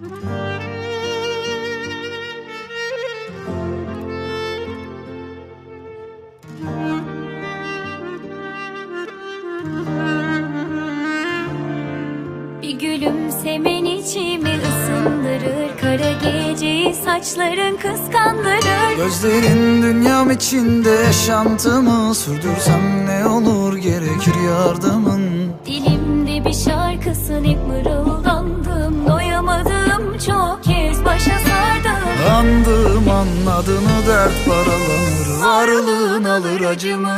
Bir gülümsemen içimi ısındırır. Kara geceyi saçların kıskandırır. Gözlerin dünyam içinde yaşantımı Sürdürsem ne olur gerekir yardımın? Dilimde bir şarkısın hep mırıldandım sardım Andım anladığını dert paralanır. Varlığın alır acımı.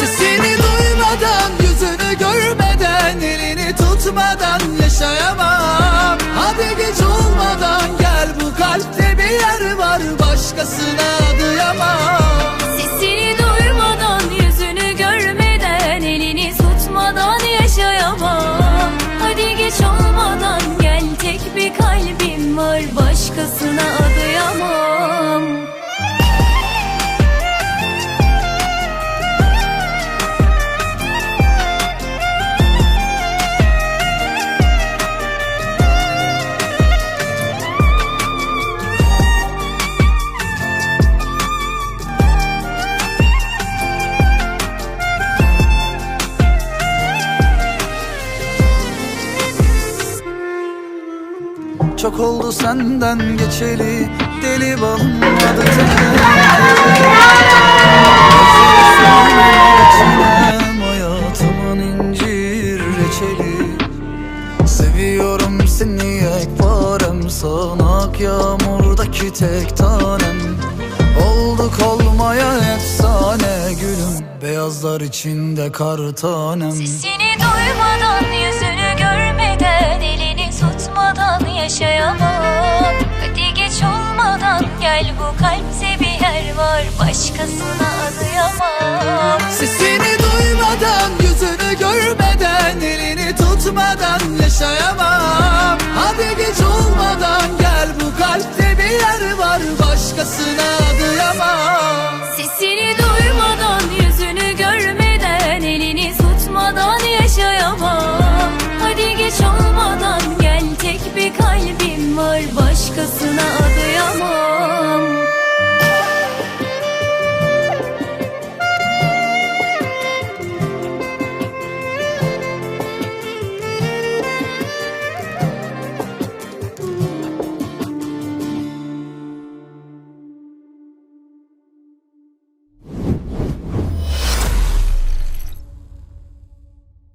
Sesini duymadan yüzünü görmeden Elini tutmadan yaşayamam. Hadi geç olmadan gel bu kalpte bir yer var. Başkasına adayamam Sesini duymadan yüzünü görmeden Elini tutmadan yaşayamam. Hadi geç olmadan gel tek bir kalbim var. Başkasına Çok oldu senden geçeli Deli balım adı Geçinem hayatımın incir reçeli. Seviyorum seni ekbarem Sağanak yağmurdaki tek tanem. Olduk olmaya efsane gülüm Beyazlar içinde kar tanem. Sesini duymadan bu kalpte bir yer var. Başkasına adayamam Sesini duymadan, yüzünü görmeden Elini tutmadan yaşayamam. Hadi geç olmadan gel bu kalpte bir yer var. Başkasına